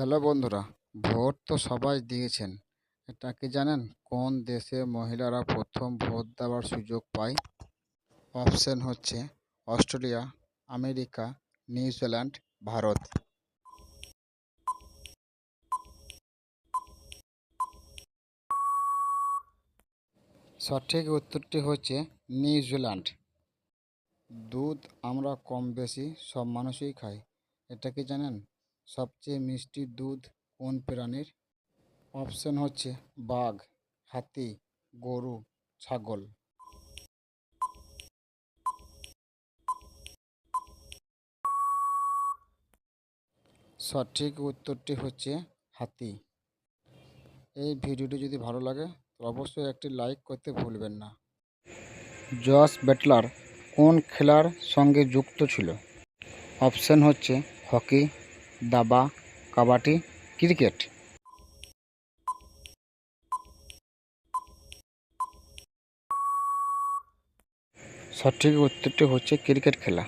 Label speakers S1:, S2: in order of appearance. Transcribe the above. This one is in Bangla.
S1: হ্যালো বন্ধুরা, ভোট তো সবাই দিয়েছেন। এটা কি জানেন কোন দেশে মহিলারা প্রথম ভোট দেওয়ার সুযোগ পায়? অপশন হচ্ছে অস্ট্রেলিয়া, আমেরিকা, নিউজিল্যান্ড, ভারত। সঠিক উত্তরটি হচ্ছে নিউজিল্যান্ড। দুধ আমরা কম বেশি সব মানুষই খাই। এটা কি জানেন সবচেয়ে মিষ্টি দুধ কোন প্রাণীর? অপশন হচ্ছে বাঘ, হাতি, গরু, ছাগল। সঠিক উত্তরটি হচ্ছে হাতি। এই ভিডিওটি যদি ভালো লাগে, তো অবশ্যই একটি লাইক করতে ভুলবেন না। জস বেটলার কোন খেলার সঙ্গে যুক্ত ছিল? অপশন হচ্ছে হকি দাবা কাবাডি ক্রিকেট। সঠিক উত্তরটি হচ্ছে ক্রিকেট খেলা।